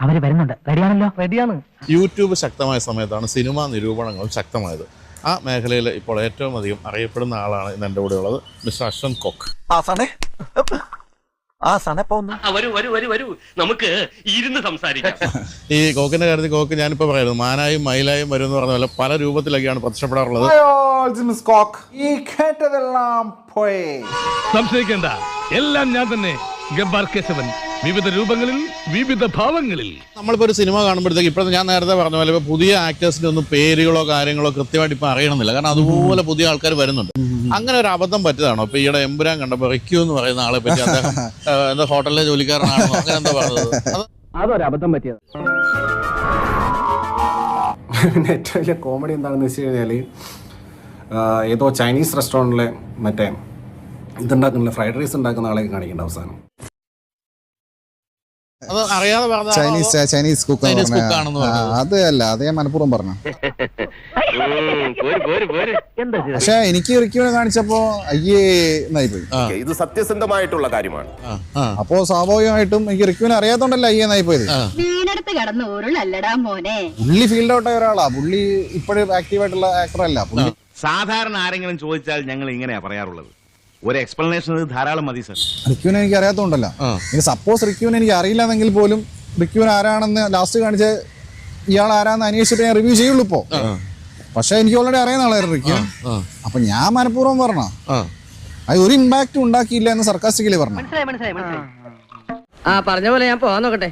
അവർ വരുന്നുണ്ട്. റെഡിയാണല്ലോ? റെഡിയാണ്. യൂട്യൂബ് ശക്തമായ സമയത്താണ് സിനിമാ നിരൂപണങ്ങൾ ശക്തമായത്. ആ മേഖലയിൽ ഇപ്പോൾ ഏറ്റവും അധികം അറിയപ്പെടുന്ന ആളാണ് ഇന്ന് എന്റെ കൂടെ ഉള്ളത് മിസ്റ്റർ അശ്വന്ത് കൊക്ക്. ആ, വരൂ വരൂ വരൂ വരൂ. നമുക്ക് ഇരുന്ന് സംസാരിക്കാം. ഈ കോക്കിന്റെ കാര്യത്തിൽ കോക്ക് ഞാനിപ്പോൾ പറയുന്നത് മാനായും മയിലായും വരും എന്ന് പറഞ്ഞ പോലെ പല രൂപത്തിലൊക്കെയാണ് പ്രത്യക്ഷപ്പെടാറുള്ളത്. കോക്ക് ഈ കേട്ടതെല്ലാം പോയി. സംശയിക്കേണ്ട. എല്ലാം ഞാൻ തന്നെ ഗബ്ബാർ കേശവൻ വിവിധ രൂപങ്ങളിൽ വിവിധ ഭാവങ്ങളിൽ. നമ്മളിപ്പോൾ ഒരു സിനിമ കാണുമ്പോഴത്തേക്ക് ഇപ്പോഴത്തെ ഞാൻ നേരത്തെ പറഞ്ഞ പോലെ ഇപ്പോൾ പുതിയ ആക്ടേഴ്സിന്റെ ഒന്നും പേരുകളോ കാര്യങ്ങളോ കൃത്യമായിട്ട് ഇപ്പോൾ അറിയണമെന്നില്ല. കാരണം അതുപോലെ പുതിയ ആൾക്കാർ വരുന്നുണ്ട്. അങ്ങനെ ഒരു അബദ്ധം പറ്റിയതാണോ? ഇപ്പോൾ ഈയിടെ എമ്പുരാൻ കണ്ടപ്പോൾ റിക്യൂ എന്ന് പറയുന്ന ആളെ പറ്റി അദ്ദേഹം എന്താ ഹോട്ടലിലെ ജോലിക്കാരനാണോ അങ്ങനെ എന്താ പറഞ്ഞത്? അത് അതൊരു അബദ്ധം പറ്റിയത്. പിന്നെ ഏറ്റവും വലിയ കോമഡി എന്താണെന്ന് വെച്ച് കഴിഞ്ഞാൽ ഏതോ ചൈനീസ് റെസ്റ്റോറന്റിലെ മറ്റേ ഇതുണ്ടാക്കുന്ന ഫ്രൈഡ് റൈസ് ഉണ്ടാക്കുന്ന ആളെ കാണിക്കേണ്ട അവസാനം. അത് അറിയാതെ ചൈനീസ് ചൈനീസ് കുക്ക് അത് അല്ല അത് ഞാൻ മനഃപൂർവം പറഞ്ഞു? പക്ഷെ എനിക്ക് റിക്യൂനെ കാണിച്ചപ്പോ അയ്യേ എന്നായി പോയി ഇത് സത്യസന്ധമായിട്ടുള്ള കാര്യമാണ്. അപ്പോ സ്വാഭാവികമായിട്ടും എനിക്ക് റിക്യൂവിനെ അറിയാത്തോണ്ടല്ല അയ്യേ എന്നായി പോയത് പുള്ളി ഫീൽഡ് ഔട്ട് ആയ ഒരാളാ. പുള്ളി ഇപ്പോഴും ആക്റ്റീവ് ആയിട്ടുള്ള ആക്ടർ അല്ല. പുള്ളി സാധാരണ ആരെങ്കിലും ചോദിച്ചാൽ ഞങ്ങൾ ഇങ്ങനെയാ പറയാറുള്ളത്. ഒരു എക്സ്പ്ലനേഷൻ ധാരാളം മതി സർ റിക്യൂനെ എനിക്ക് അറിയാത്തതുകൊണ്ടല്ല. ഇനി സപ്പോസ് റിക്യൂനെ എനിക്ക് അറിയില്ലെങ്കിൽ പോലും റിക്യൂൻ ആരാണെന്ന് ലാസ്റ്റ് കാണിച്ച് ഇയാൾ ആരാന്ന് അന്വേഷിച്ചിട്ട് ഞാൻ റിവ്യൂ ചെയ്യുള്ളൂ ഇപ്പോ. പക്ഷെ എനിക്ക് ഓൾറെഡി അറിയുന്ന ആളായിരുന്നു റിക്യൂൻ അപ്പൊ ഞാൻ മനഃപൂർവം പറഞ്ഞ. അത് ഒരു ഇമ്പാക്റ്റും ഉണ്ടാക്കിയില്ല എന്ന് സർക്കാസ്റ്റിക്കലി പറഞ്ഞു. മനസ്സിലായി മനസ്സിലായി മനസ്സിലായി. ആ പറഞ്ഞ പോലെ ഞാൻ പോവാൻ നോക്കട്ടെ.